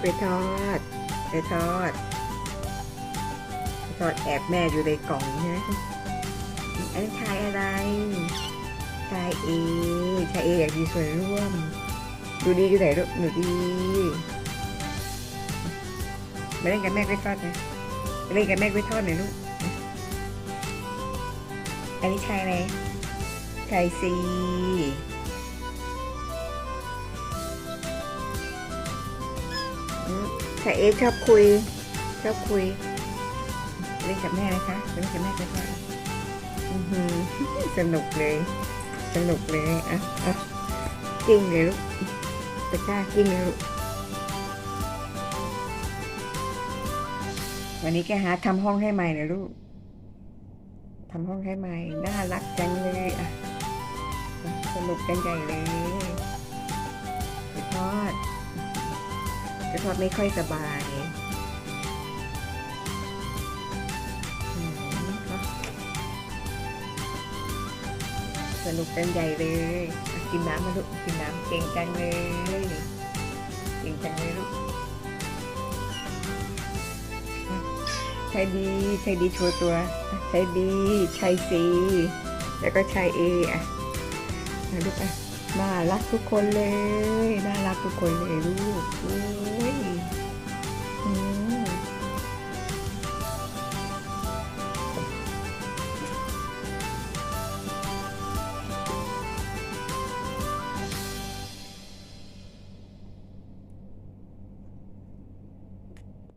ไปทอด ไปทอด ทอดแอบแม่อยู่ในกล่องใช่ไหมอันนี้ชายอะไรชายเอชายเออยากมีส่วนร่วม ดูดีอยู่ไหนลูกหนูดีมาเล่นกับแม่ไปทอดนะมาเล่นกับแม่ไปทอดหน่อยลูกอันนี้ชายอะไรชายซีาเอชอบคุย ชอบคุย เล่นกับแม่นะคะเล่นกับแม่ไปทอดอื้อหือสนุกเลย สนุกเลยอะอะกิ้งเลยลูกตะกร้ากิ้งเลยลูกวันนี้แกหาทำห้องให้ใหม่นะลูกทำห้องให้ใหม่ น่ารักจังเลยอะสนุกกันใหญ่เลย ไปทอดไม่ค่อยสบายสนุกกันใหญ่เลยกินน้ำมาลูกกินน้ำเก่งจังเลยเก่งจังเลยลูกชายดีชายดีโชว์ตัวชายดีชายซีแล้วก็ชายเออะมาลูกอะน่ารักทุกคนเลย น่ารักทุกคนเลยลูก